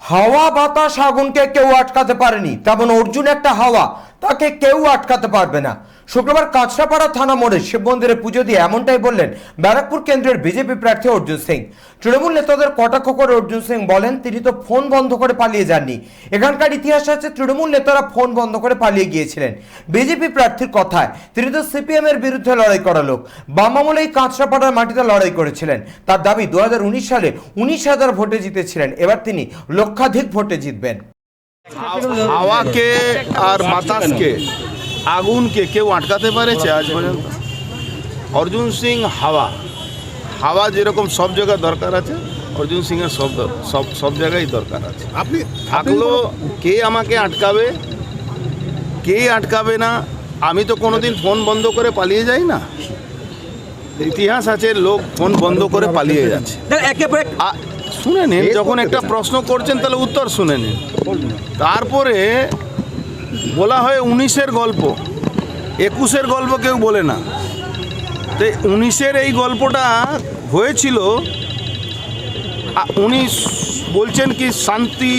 হাওয়া, বাতাস, আগুনকে কেউ আটকাতে পারেনি। তেমন অর্জুন একটা হাওয়া, তাকে কেউ আটকাতে পারবে না। শুক্রবার কাঁচরাপাড়া থানা মোড়ে শিব মন্দিরে পুজো দিয়ে এমনটাই বললেন ব্যারাকপুর কেন্দ্রের বিজেপি প্রার্থী অর্জুন সিং। তৃণমূল নেতাদের কটাক্ষ করে অর্জুন সিং বলেন, তিনি তো ফোন বন্ধ করে পালিয়ে যাননি। এখানকার ইতিহাস আছে, তৃণমূল নেতারা ফোন বন্ধ করে পালিয়ে গিয়েছিলেন। বিজেপি প্রার্থীর কথায়, তিনি তো সিপিএম এর বিরুদ্ধে লড়াই করা লোক। বাম আমলেই কাঁচরাপাড়ার মাটিতে লড়াই করেছিলেন। তার দাবি দু হাজার উনিশ সালে উনিশ হাজার ভোটে জিতেছিলেন। এবার তিনি লক্ষাধিক ভোটে জিতবেন। আর আগুনকে কেউ আটকাতে পারেছে আজ পর্যন্ত। অর্জুন সিং হাওয়া। হাওয়া যেরকম সব জায়গায় দরকার আছে অর্জুন সিংয়ের সব সব সব জায়গায় দরকার আছে। আপনি থাকল কে আমাকে আটকাবে কে আটকাবে না আমি তো কোনোদিন ফোন বন্ধ করে পালিয়ে যাই না। ইতিহাস আছে লোক ফোন বন্ধ করে পালিয়ে যাচ্ছে। একে পর শুনে নিন যখন একটা প্রশ্ন করছেন তাহলে উত্তর শুনে নিন। তারপরে বলা হয় উনিশের গল্প। একুশের গল্প কেউ বলে না। তো উনিশের এই গল্পটা হয়েছিল উনি বলছেন কি শান্তি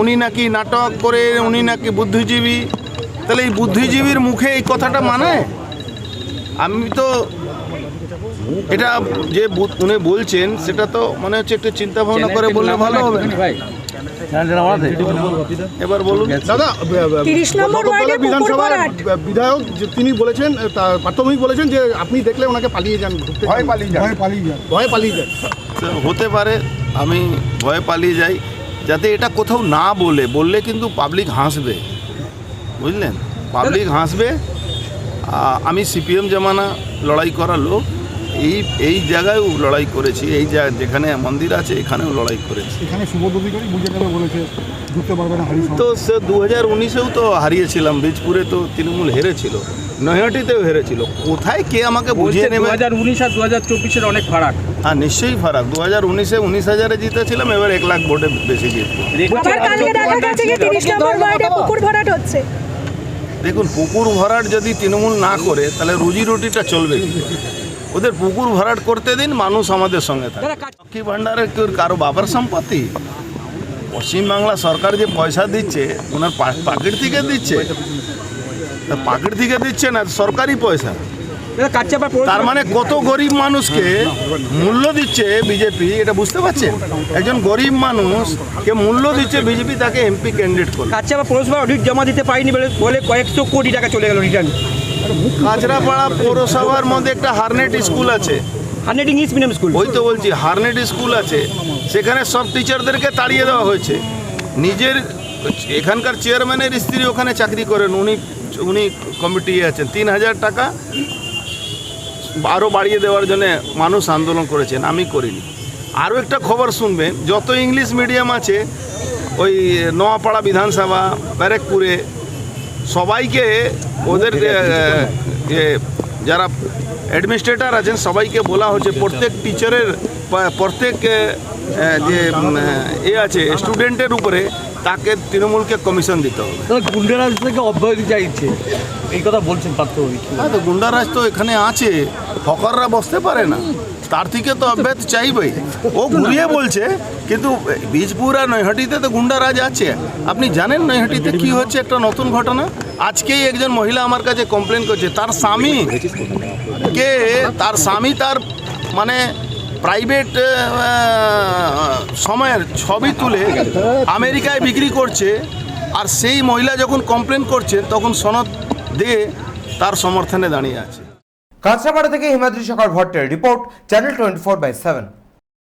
উনি নাকি নাটক করে উনি নাকি বুদ্ধিজীবী। তাহলে এই বুদ্ধিজীবীর মুখে এই কথাটা মানায় আমি তো এটা যে উনি বলছেন সেটা তো মনে হচ্ছে একটু চিন্তা ভাবনা করে বললে ভালো হবে। এবার বলুন। দাদা বিধানসভার বিধায়ক যে তিনি বলেছেন প্রাথমিক বলেছেন যে আপনি দেখলে ওনাকে পালিয়ে যান ভয় পালিয়ে যান। ভয় পালিয়ে যান। ভয় পালিয়ে যান। হতে পারে আমি ভয়ে পালিয়ে যাই যাতে এটা কোথাও না বলে বললে কিন্তু পাবলিক হাসবে। বুঝলেন? পাবলিক হাসবে। আমি সিপিএম জামানা লড়াই করা লোক। এই এই জায়গায়ও লড়াই করেছি এই জায়গা যেখানে মন্দির আছে এখানেও লড়াই করেছি। এখানে সুবোধ অধিকারী বুঝে গেলে বলেছে ঢুকতে পারবে না তো সে দু হাজার উনিশেও তো হারিয়েছিলাম বীজপুরে তো তৃণমূল হেরেছিল নৈহাটিতেও হেরেছিল। কোথায় কে আমাকে বুঝিয়ে নেবে? দু হাজার উনিশ আর দু হাজার চব্বিশের অনেক ফারাক। হ্যাঁ নিশ্চয়ই ফারাক। দু হাজার উনিশে উনিশ হাজারে জিতেছিলাম এবার এক লাখ ভোটে বেশি জিতবো। হচ্ছে। দেখুন পুকুর ভরাট যদি তৃণমূল না করে তাহলে রুজি রুটিটা চলবে? ওদের পুকুর ভরাট করতে দিন মানুষ আমাদের সঙ্গে থাকে। লক্ষ্মী ভাণ্ডারের কেউ কারও বাবার সম্পত্তি? পশ্চিমবাংলা সরকার যে পয়সা দিচ্ছে ওনার পাকেট থেকে দিচ্ছে। পাকেট থেকে দিচ্ছে না সরকারি পয়সা। তার মানে কত গরিব মানুষকে মূল্য দিচ্ছে বিজেপি এটা বুঝতে পারছেন? একজন গরিব মানুষ কে মূল্য দিচ্ছে বিজেপি তাকে এমপি ক্যান্ডিডেট করবে কাচ্চাপা পৌরসভা অডিট জমা দিতে পারিনি বলে কয়েকশো কোটি টাকা চলে গেল রিটার্ন কাঁচরাপাড়া পৌরসভার মধ্যে একটা হারনেট স্কুল আছে। English medium school. ওই তো বলছি হারনেট স্কুল আছে। সেখানে সব টিচারদেরকে তাড়িয়ে দেওয়া হয়েছে। নিজের এখানকার চেয়ারম্যানের স্ত্রী ওখানে চাকরি করেন উনি উনি কমিটি আছেন। তিন হাজার টাকা আরও বাড়িয়ে দেওয়ার জন্য মানুষ আন্দোলন করেছেন আমি করিনি। আরও একটা খবর শুনবেন যত ইংলিশ মিডিয়াম আছে ওই নোয়াপাড়া বিধানসভা ব্যারেকপুরে সবাইকে ওদের যারা অ্যাডমিনিস্ট্রেটর আছেন সবাইকে বলা হচ্ছে প্রত্যেক টিচারের প্রত্যেক যে এ আছে স্টুডেন্টের উপরে তাকে তৃণমূলকে কমিশন দিতে হবে। গুন্ডারাজ থেকে অব্যাহতি চাইছে। এই কথা বলছেন পার্থ হ্যাঁ তো গুন্ডারাজ তো এখানে আছে হকাররা বসতে পারে না। তার থেকে তো অব্যাহত চাইবেই। ও ঘুরিয়ে বলছে কিন্তু বীজপুর আর নৈহাটিতে তো গুন্ডারাজ আছে। আপনি জানেন নৈহাটিতে কি হচ্ছে একটা নতুন ঘটনা? আজকেই একজন মহিলা আমার কাছে কমপ্লেন করছে তার স্বামী কে? তার স্বামী তার মানে প্রাইভেট সময়ের ছবি তুলে আমেরিকায় বিক্রি করছে, আর সেই মহিলা যখন কমপ্লেন করছে তখন সনদ দিয়ে তার সমর্থনে দাঁড়িয়ে আছে। কাঁচরাপাড়া থেকে হিমাদ্রি সকাল ভট্টের report channel twenty four by seven